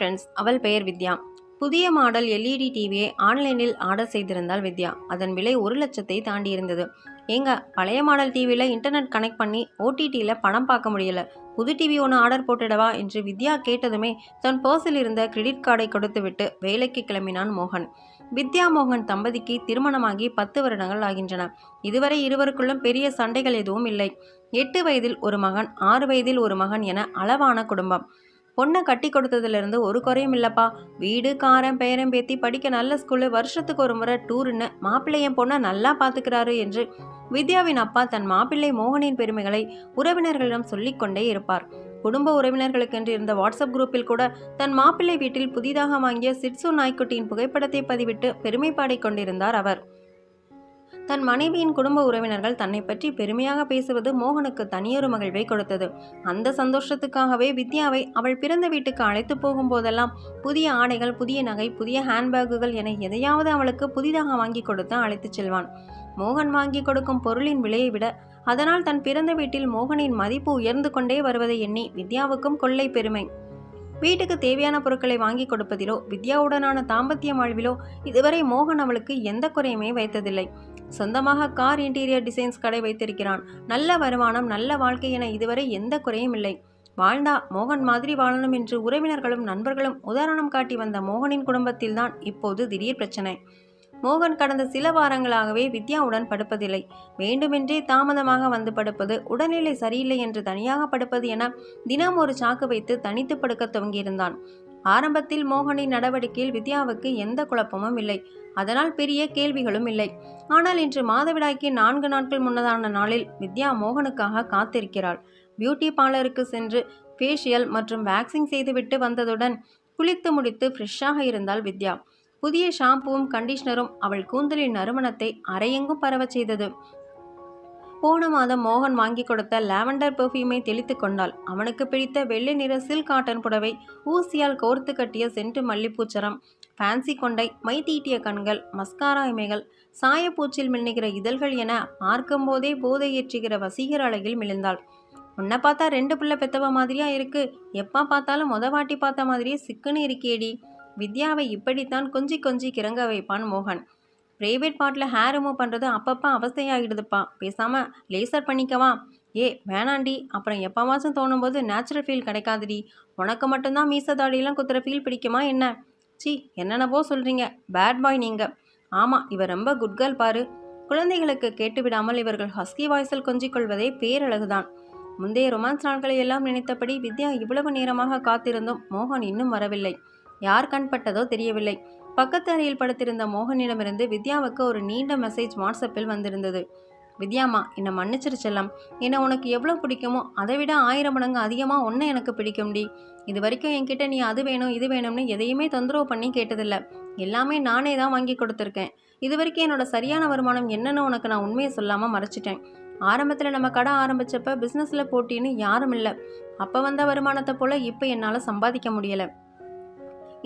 Friends அவள் பெயர் வித்யா. புதிய மாடல் எல்இடி டிவியை ஆன்லைனில் ஆர்டர் செய்திருந்தாள் வித்யா. அதன் விலை ஒரு லட்சத்தை தாண்டி இருந்தது ஏங்க பழைய மாடல் டிவியில் இன்டர்நெட் கனெக்ட் பண்ணி ஓடிடியில் படம் பார்க்க முடியல. புது டிவி ஒன்று ஆர்டர் போட்டுடவா என்று வித்யா கேட்டதுமே தன் பர்ஸில் இருந்த கிரெடிட் கார்டை கொடுத்துவிட்டு வேலைக்கு கிளம்பினான் மோகன். வித்யா மோகன் தம்பதிக்கு திருமணமாகி பத்து வருடங்கள் ஆகின்றன. இதுவரை இருவருக்குள்ளும் பெரிய சண்டைகள் எதுவும் இல்லை. எட்டு வயதில் ஒரு மகன் ஆறு வயதில் ஒரு மகன் என அளவான குடும்பம். பொண்ணை கட்டி கொடுத்ததுலேருந்து ஒரு குறையும் இல்லைப்பா. வீடு காரம் பேரம் பேத்தி படிக்க நல்ல ஸ்கூலு வருஷத்துக்கு ஒரு முறை டூருன்னு மாப்பிள்ளையன் பொண்ணை நல்லா பார்த்துக்கிறாரு என்று வித்யாவின் அப்பா தன் மாப்பிள்ளை மோகனின் பெருமைகளை உறவினர்களிடம் சொல்லிக்கொண்டே இருப்பார். குடும்ப உறவினர்களுக்கென்று இருந்த வாட்ஸ்அப் குரூப்பில் கூட தன் மாப்பிள்ளை வீட்டில் புதிதாக வாங்கிய சிட்சு நாய்க்குட்டியின் புகைப்படத்தை பதிவிட்டு பெருமை பாடிக் கொண்டிருந்தார் அவர். தன் மனைவியின் குடும்ப உறவினர்கள் தன்னை பற்றி பெருமையாக பேசுவது மோகனுக்கு தனியொரு மகிழ்வை கொடுத்தது. அந்த சந்தோஷத்துக்காகவே வித்யாவை அவள் பிறந்த வீட்டுக்கு அழைத்து போகும்போதெல்லாம் புதிய ஆடைகள் புதிய நகை புதிய ஹேண்ட்பேக்குகள் என எதையாவது அவளுக்கு புதிதாக வாங்கி கொடுத்து அழைத்துச் செல்வான். மோகன் வாங்கி கொடுக்கும் பொருளின் விலையை விட அதனால் தன் பிறந்த வீட்டில் மோகனின் மதிப்பு உயர்ந்து கொண்டே வருவதை எண்ணி வித்யாவுக்கும் கொள்ளை பெருமை. வீட்டுக்கு தேவையான பொருட்களை வாங்கி கொடுப்பதிலோ வித்யாவுடனான தாம்பத்திய வாழ்விலோ இதுவரை மோகன் அவளுக்கு எந்த குறையுமே வைத்ததில்லை. சொந்தமாக கார் இன்டீரியர் டிசைன்ஸ் கடை வைத்திருக்கிறான். நல்ல வருமானம் நல்ல வாழ்க்கை என இதுவரை எந்த குறையும் இல்லை. வாழ்ந்தா மோகன் மாதிரி வாழணும் என்று உறவினர்களும் நண்பர்களும் உதாரணம் காட்டி வந்த மோகனின் குடும்பத்தில்தான் இப்போது திடீர் பிரச்சனை. மோகன் கடந்த சில வாரங்களாகவே வித்யாவுடன் படுப்பதில்லை. வேண்டுமென்றே தாமதமாக வந்து படுப்பது உடல்நிலை சரியில்லை என்று தனியாக படுப்பது என தினம் ஒரு சாக்கு வைத்து தனித்து படுக்க துவங்கியிருந்தான். ஆரம்பத்தில் மோகனின் நடவடிக்கையில் வித்யாவுக்கு எந்த குழப்பமும் இல்லை. அதனால் பெரிய கேள்விகளும் இல்லை. ஆனால் இன்று மாதவிடாய்க்கு நான்கு நாட்கள் முன்னதான நாளில் வித்யா மோகனுக்காக காத்திருக்கிறாள். பியூட்டி பார்லருக்கு சென்று ஃபேஷியல் மற்றும் வேக்சிங் செய்துவிட்டு வந்ததுடன் குளித்து முடித்து ஃப்ரெஷ்ஷாக இருந்தாள் வித்யா. புதிய ஷாம்புவும் கண்டிஷனரும் அவள் கூந்தலின் நறுமணத்தை அரையெங்கும் பரவச் செய்தது. போன மாதம் மோகன் வாங்கி கொடுத்த லாவெண்டர் பெர்ஃப்யூமை தெளித்து கொண்டாள். அவனுக்கு பிடித்த வெள்ளை நிற சில்க் காட்டன் புடவை ஊசியால் கோர்த்து கட்டிய சென்ட்டு மல்லிப்பூச்சரம் ஃபேன்சி கொண்டை மை தீட்டிய கண்கள் மஸ்காரா இமைகள் சாயப்பூச்சில் மின்னுகிற இதழ்கள் என பார்க்கும்போதே போதை ஏற்றுகிற வசீகர அழகில் மிளிந்தாள் உன்னை பார்த்தா ரெண்டு பிள்ளை பெத்தவ மாதிரியா இருக்கு? எப்போ பார்த்தாலும் மொத வாட்டி பார்த்த மாதிரியே சிக்குன்னு இருக்கேடி வித்யாவை இப்படித்தான் கொஞ்சி கொஞ்சி கிறங்க வைப்பான் மோகன். ப்ரைவேட் பார்ட்டில் ஹேர் ரிமூவ் பண்ணுறது அப்பப்போ அவஸ்தையாகிடுதுப்பா பேசாமல் லேசர் பண்ணிக்கவா. ஏ வேணாண்டி. அப்புறம் எப்போவாச்சும் தோணும்போது நேச்சுரல் ஃபீல் கிடைக்காதுடி. உனக்கு மட்டும்தான் மீச தாடியெல்லாம் குத்துற ஃபீல் பிடிக்குமா என்ன? சி என்னென்னவோ சொல்கிறீங்க பேட் பாய் நீங்கள் ஆமாம் இவர் ரொம்ப குட் கேர்ள் பாரு. குழந்தைகளுக்கு கேட்டுவிடாமல் இவர்கள் ஹஸ்கி வாய்ஸில் கொஞ்சிக் கொள்வதே பேரழகுதான். முந்தைய ரொமான்ஸ் நாட்களை எல்லாம் நினைத்தபடி வித்யா இவ்வளவு நேரமாக காத்திருந்தும் மோகன் இன்னும் வரவில்லை. யார் கண்பட்டதோ தெரியவில்லை. பக்கத்து அறையில் படுத்திருந்த மோகனிடமிருந்து வித்யாவுக்கு ஒரு நீண்ட மெசேஜ் வாட்ஸ்அப்பில் வந்திருந்தது. வித்யாமா என்னை மன்னிச்சிரு செல்லம். என்னை உனக்கு எவ்வளோ பிடிக்குமோ அதை விட ஆயிரம் மடங்கு அதிகமாக ஒன்றை எனக்கு பிடிக்கும்டி. இது வரைக்கும் என்கிட்ட நீ அது வேணும் இது வேணும்னு எதையுமே தொந்தரவு பண்ணி கேட்டதில்ல. எல்லாமே நானே தான் வாங்கி கொடுத்துருக்கேன். இது வரைக்கும் என்னோட சரியான வருமானம் என்னன்னு உனக்கு நான் உண்மையை சொல்லாமல் மறைச்சிட்டேன். ஆரம்பத்தில் நம்ம கடை ஆரம்பித்தப்ப பிஸ்னஸில் போட்டின்னு யாரும் இல்லை. அப்போ வந்த வருமானத்தை போல் இப்போ என்னால் சம்பாதிக்க முடியலை.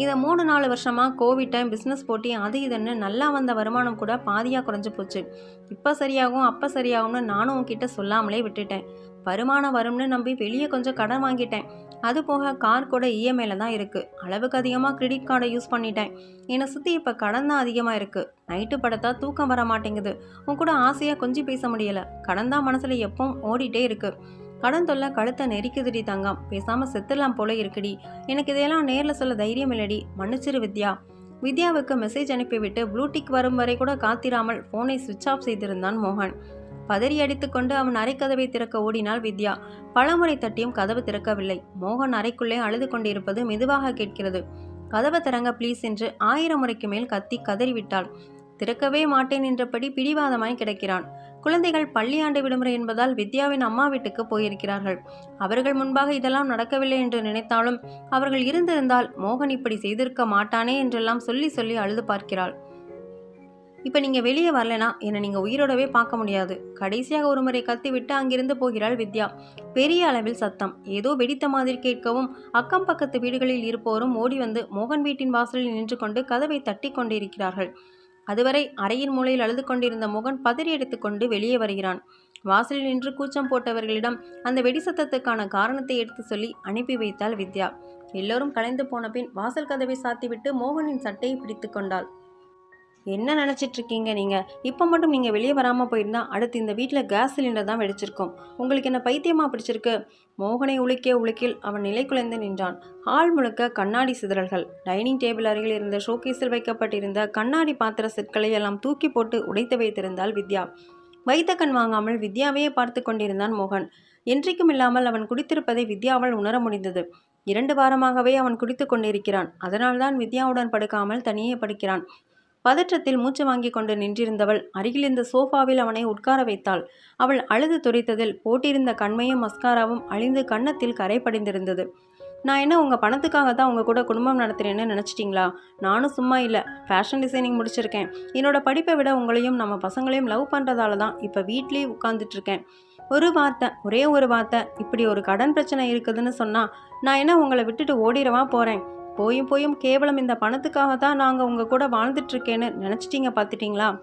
இதை மூணு நாலு வருஷமாக கோவிட் டைம் பிஸ்னஸ் போட்டி அது இதுன்னு நல்லா வந்த வருமானம் கூட பாதியாக குறைஞ்சி போச்சு. இப்போ சரியாகும் அப்போ சரியாகும்னு நானும் உங்ககிட்ட சொல்லாமலே விட்டுட்டேன். வருமானம் வரும்னு நம்பி வெளியே கொஞ்சம் கடன் வாங்கிட்டேன். அது போக கார் கூட இஎம்ஐயில் தான் இருக்குது அளவுக்கு அதிகமாக கிரெடிட் கார்டை யூஸ் பண்ணிட்டேன். என்னை சுற்றி இப்போ கடன் தான் அதிகமாக இருக்குது நைட்டு படுத்தா தூக்கம் வர மாட்டேங்குது. உன் கூட ஆசையாக கொஞ்சம் பேச முடியலை. கடன் தான் மனசில் எப்பவும் ஓடிட்டே இருக்குது கடன் தொல்லை கழுத்தை நெரிக்குதுடி தங்கம். பேசாமல் செத்துடலாம் போல இருக்குடி. எனக்கு இதையெல்லாம் நேரில் சொல்ல தைரியம் இல்லடி. மன்னிச்சிரு வித்யா. வித்யாவுக்கு மெசேஜ் அனுப்பிவிட்டு ப்ளூடிக் வரும் வரை கூட காத்திராமல் ஃபோனை சுவிட்ச் ஆஃப் செய்திருந்தான் மோகன். பதறி அடித்துக்கொண்டு அவன் அரைக்கதவை திறக்க ஓடினாள் வித்யா. பலமுறை தட்டியும் கதவு திறக்கவில்லை. மோகன் அறைக்குள்ளே அழுது கொண்டிருப்பது மெதுவாக கேட்கிறது. கதவை திறங்க ப்ளீஸ் என்று ஆயிரம் முறைக்கு மேல் கத்தி கதறிவிட்டாள் திறக்கவே மாட்டேன் என்றபடி பிடிவாதமாய் கிடக்கிறான். குழந்தைகள் பள்ளியாண்டு விடுமுறை என்பதால் வித்யாவின் அம்மா வீட்டுக்கு போயிருக்கிறார்கள். அவர்கள் முன்பாக இதெல்லாம் நடக்கவில்லை என்று நினைத்தாலும் அவர்கள் இருந்திருந்தால் மோகன் இப்படி செய்திருக்க மாட்டானே என்றெல்லாம் சொல்லி சொல்லி அழுது பார்க்கிறாள். இப்போ நீங்கள் வெளியே வரலனா என்னை நீங்கள் உயிரோடவே பார்க்க முடியாது. கடைசியாக ஒரு முறை கத்திவிட்டு அங்கிருந்து போகிறாள் வித்யா. பெரிய அளவில் சத்தம். ஏதோ வெடித்த மாதிரி கேட்கவும் அக்கம் பக்கத்து வீடுகளில் இருப்போரும் ஓடி வந்து மோகன் வீட்டின் வாசலில் நின்று கொண்டு கதவை தட்டி கொண்டிருக்கிறார்கள். அதுவரை அறையின் மூலையில் அழுது கொண்டிருந்த மோகன் பதறி எடுத்துக்கொண்டு வெளியே வருகிறான். வாசலில் நின்று கூச்சம் போட்டவர்களிடம் அந்த வெடி சத்தத்துக்கான காரணத்தை எடுத்து சொல்லி அனுப்பி வைத்தாள் வித்யா. எல்லோரும் கலைந்து போன பின் வாசல் கதவை சாத்திவிட்டு மோகனின் சட்டையை பிடித்து கொண்டாள். என்ன நினச்சிட்டு இருக்கீங்க நீங்கள் இப்போ மட்டும் நீங்கள் வெளியே வராமல் போயிருந்தா அடுத்து இந்த வீட்டில் கேஸ் சிலிண்டர் தான் வெடிச்சிருக்கோம். உங்களுக்கு என்ன பைத்தியமாக பிடிச்சிருக்கு? மோகனை உலுக்கிய உலுக்கில் அவன் நிலை குலைந்து நின்றான். ஹால் முழுக்க கண்ணாடி சிதறல்கள். டைனிங் டேபிள் அருகில் இருந்த ஷோகேஸில் வைக்கப்பட்டிருந்த கண்ணாடி பாத்திர செட்களை எல்லாம் தூக்கி போட்டு உடைத்து வைத்திருந்தாள் வித்யா. வைத்த கண் வாங்காமல் வித்யாவையே பார்த்து கொண்டிருந்தான் மோகன். என்றைக்கும் இல்லாமல் அவன் குடித்திருப்பதை வித்யாவால் உணர முடிந்தது. இரண்டு வாரமாகவே அவன் குடித்து கொண்டிருக்கிறான். அதனால்தான் வித்யாவுடன் படுக்காமல் தனியே படுக்கிறான். பதற்றத்தில் மூச்சு வாங்கி கொண்டு நின்றிருந்தவள் அருகில் இருந்த சோஃபாவில் அவனை உட்கார வைத்தாள். அவள் அழுது துரைத்ததில் போட்டிருந்த கண்மையும் மஸ்காராவும் அழிந்து கன்னத்தில் கரை படிந்திருந்தது நான் என்ன உங்கள் பணத்துக்காக தான் உங்கள் கூட குடும்பம் நடத்துகிறேன்னு நினச்சிட்டிங்களா? நானும் சும்மா இல்லை. ஃபேஷன் டிசைனிங் முடிச்சிருக்கேன். என்னோட படிப்பை விட உங்களையும் நம்ம பசங்களையும் லவ் பண்ணுறதால தான் இப்போ வீட்லேயே உட்காந்துட்ருக்கேன் ஒரு வார்த்தை ஒரே ஒரு வார்த்தை. இப்படி ஒரு கடன் பிரச்சனை இருக்குதுன்னு சொன்னால் நான் என்ன உங்களை விட்டுட்டு ஓடிடவா போகிறேன் போயும் போயும் கேவலம் இந்த பணத்துக்காக தான் நாங்கள் உங்கள் கூட வாழ்ந்துட்டுருக்கேன்னு நினச்சிட்டிங்க பார்த்துட்டிங்களா?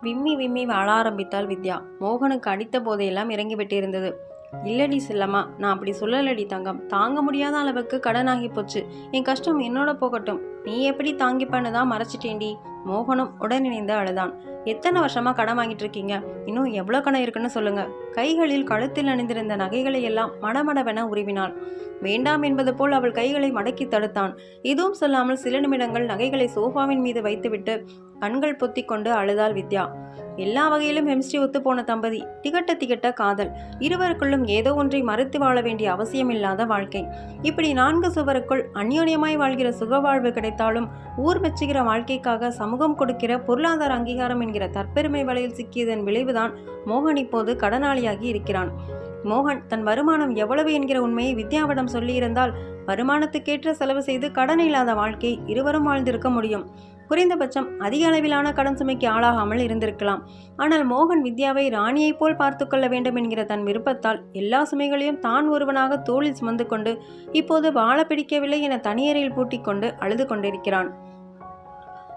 விம்மி விம்மி வாழ ஆரம்பித்தாள் வித்யா. மோகனுக்கு அடித்த போதையெல்லாம் இறங்கி இருந்தது இல்லடி செல்லம்மா நான் அப்படி சொல்லலடி தங்கம். தாங்க முடியாத அளவுக்கு கடனாகி போச்சு. என் கஷ்டம் என்னோட போகட்டும். நீ எப்படி தாங்கிப்பன்னு தான் மறைச்சிட்டேன்டி. மோகனும் உடனிணைந்து அழுதான். எத்தனை வருஷமா கடன் வாங்கிட்டு இருக்கீங்க இன்னும் எவ்வளோ கடன் இருக்குன்னு சொல்லுங்க. கைகளில் கழுத்தில் அணிந்திருந்த நகைகளை எல்லாம் மடமடவென உருவினாள். வேண்டாம் என்பது போல் அவள் கைகளை மடக்கி தடுத்தான். எதுவும் சொல்லாமல் சில நிமிடங்கள் நகைகளை சோஃபாவின் மீது வைத்துவிட்டு கண்கள் பொத்தி கொண்டு அழுதாள் வித்யா. எல்லா வகையிலும் ஹெம்ஸ்டி ஒத்துப்போன தம்பதி. திகட்ட திகட்ட காதல். இருவருக்குள்ளும் ஏதோ ஒன்றை மறுத்து வாழ வேண்டிய அவசியமில்லாத வாழ்க்கை. இப்படி நான்கு சுவருக்குள் அந்யோன்யமாய் வாழ்கிற சுகவாழ்வு கிடைத்தாலும் ஊர் மெச்சுகிற வாழ்க்கைக்காக சமூகம் கொடுக்கிற பொருளாதார அங்கீகாரம் என்கிற தற்பெருமை வலையில் சிக்கியதன் விளைவுதான் மோகன் இப்போது கடனாளியாகி இருக்கிறான். மோகன் தன் வருமானம் எவ்வளவு என்கிற உண்மையை வித்யாவிடம் சொல்லியிருந்தால் வருமானத்துக்கேற்ற செலவு செய்து கடன் இல்லாத வாழ்க்கை இருவரும் வாழ்ந்திருக்க முடியும். குறைந்தபட்சம் அதிக அளவிலான கடன் சுமைக்கு ஆளாகாமல் இருந்திருக்கலாம். ஆனால் மோகன் வித்யாவை ராணியைப் போல் பார்த்து கொள்ள வேண்டும் என்கிற தன் விருப்பத்தால் எல்லா சுமைகளையும் தான் ஒருவனாக தோளில் சுமந்து கொண்டு இப்போது வாழ பிடிக்கவில்லை என தனியறையில் பூட்டிக் கொண்டு அழுது கொண்டிருக்கிறான்.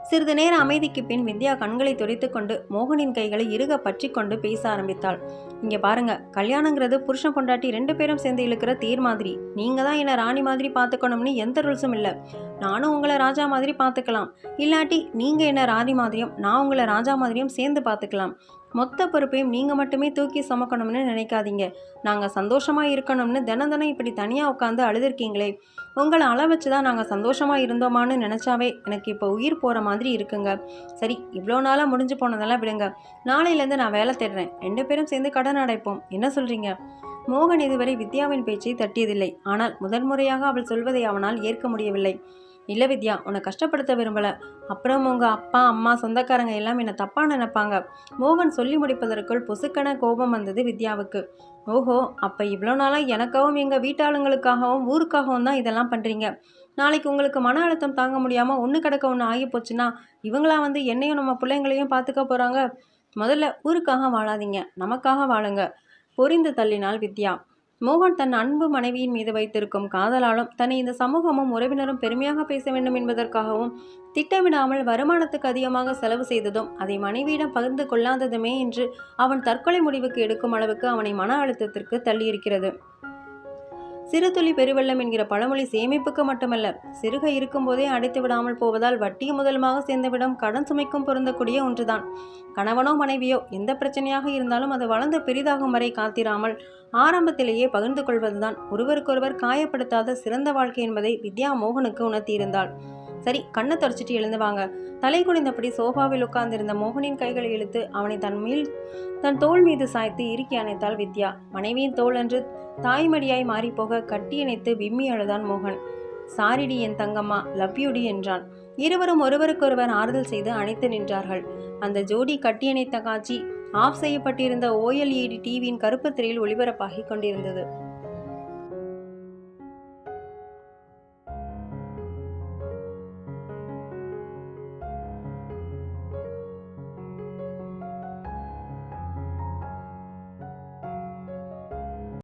சிறிது நேர அமைதிக்கு பின் வித்யா கண்களை துடைத்து கொண்டு மோகனின் கைகளை இறுக பற்றி கொண்டு பேச ஆரம்பித்தாள். இங்க பாருங்க கல்யாணங்கிறது புருஷன் பொண்டாட்டி ரெண்டு பேரும் சேர்ந்து இழுக்கிற தீர் மாதிரி. நீங்க தான் என்ன ராணி மாதிரி பார்த்துக்கணும்னு எந்த ரூல்ஸும் இல்லை. நானும் உங்களை ராஜா மாதிரி பார்த்துக்கலாம். இல்லாட்டி நீங்க என்ன ராணி மாதிரியும் நான் உங்களை ராஜா மாதிரியும் சேர்ந்து பார்த்துக்கலாம். மொத்த பொறுப்பையும் நீங்கள் மட்டுமே தூக்கி சுமக்கணும்னு நினைக்காதீங்க. நாங்கள் சந்தோஷமாக இருக்கணும்னு தினம் தினம் இப்படி தனியாக உட்காந்து அழுதுருக்கீங்களே. உங்களை அள வச்சு தான் நாங்கள் சந்தோஷமாக இருந்தோமான்னு நினச்சாவே எனக்கு இப்போ உயிர் போகிற மாதிரி இருக்குங்க. சரி இவ்வளோ நாளாக முடிஞ்சு போனதெல்லாம் விடுங்க. நாளையிலேருந்து நான் வேலை தேடுறேன். ரெண்டு பேரும் சேர்ந்து கடன் அடைப்போம். என்ன சொல்கிறீங்க மோகன் இதுவரை வித்யாவின் பேச்சை தட்டியதில்லை. ஆனால் முதன்முறையாக அவள் சொல்வதை அவனால் ஏற்க முடியவில்லை. இல்லை வித்யா உன்னை கஷ்டப்படுத்த விரும்பலை. அப்புறம் உங்கள் அப்பா அம்மா சொந்தக்காரங்க எல்லாம் என்னை தப்பாக நினைப்பாங்க. மோகன் சொல்லி முடிப்பதற்குள் பொசுக்கன கோபம் வந்தது வித்யாவுக்கு. ஓஹோ அப்போ இவ்வளோ நாளாக எனக்காகவும் எங்கள் வீட்டாளுங்களுக்காகவும் ஊருக்காகவும் தான் இதெல்லாம் பண்ணுறீங்க நாளைக்கு உங்களுக்கு மன அழுத்தம் தாங்க முடியாமல் ஒன்று கிடக்க ஒன்று ஆகி போச்சுன்னா இவங்களாம் வந்து என்னையும் நம்ம பிள்ளைங்களையும் பார்த்துக்க போகிறாங்க முதல்ல ஊருக்காக வாழாதீங்க. நமக்காக வாழுங்க. பொரிந்து தள்ளினாள் வித்யா. மோகன் தன் அன்பு மனைவியின் மீது வைத்திருக்கும் காதலாலும் தன்னை இந்த சமூகமும் உறவினரும் பெருமையாக பேச வேண்டும் என்பதற்காகவும் திட்டமிடாமல் வருமானத்துக்கு அதிகமாக செலவு செய்ததும் அதை மனைவியிடம் பகிர்ந்து கொள்ளாததுமே என்று அவன் தற்கொலை முடிவுக்கு எடுக்கும் அளவுக்கு அவனை மன அழுத்தத்திற்கு தள்ளியிருக்கிறது. சிறு துளி பெருவெள்ளம் என்கிற பழமொழி சேமிப்புக்கு மட்டுமல்ல சிறுக இருக்கும்போதே அடைத்து விடாமல் போவதால் வட்டி முதலுமாக சேர்ந்துவிடும் கடன் சுமைக்கும் பொருந்தக்கூடிய ஒன்றுதான். கணவனோ மனைவியோ எந்த பிரச்சனையாக இருந்தாலும் அது வளர்ந்து பெரிதாகும் வரை காத்திராமல் ஆரம்பத்திலேயே பகிர்ந்து கொள்வதுதான். ஒருவருக்கொருவர் காயப்படுத்தாத சிறந்த வாழ்க்கை என்பதை வித்யா மோகனுக்கு உணர்த்தியிருந்தாள். சரி கண்ணை தொடச்சிட்டு எழுந்து வாங்க தலை குனிந்தபடி சோஃபாவில் உட்கார்ந்திருந்த மோகனின் கைகளை இழுத்து அவனை தன் மீள் தன் தோள் மீது சாய்த்து இறுக்கி அணைத்தாள் வித்யா. மனைவியின் தோல் என்று தாய்மடியாய் மாறிப்போக கட்டியணைத்து விம்மி அழுதான் மோகன். சாரிடி என் தங்கம்மா லவ்யூடி என்றான். இருவரும் ஒருவருக்கொருவர் ஆறுதல் செய்து அணைத்து நின்றார்கள். அந்த ஜோடி கட்டியணைத்த காட்சி ஆஃப் செய்யப்பட்டிருந்த ஓஎல்இடி டிவியின் கருப்பு திரையில் ஒளிபரப்பாகிக் கொண்டிருந்தது.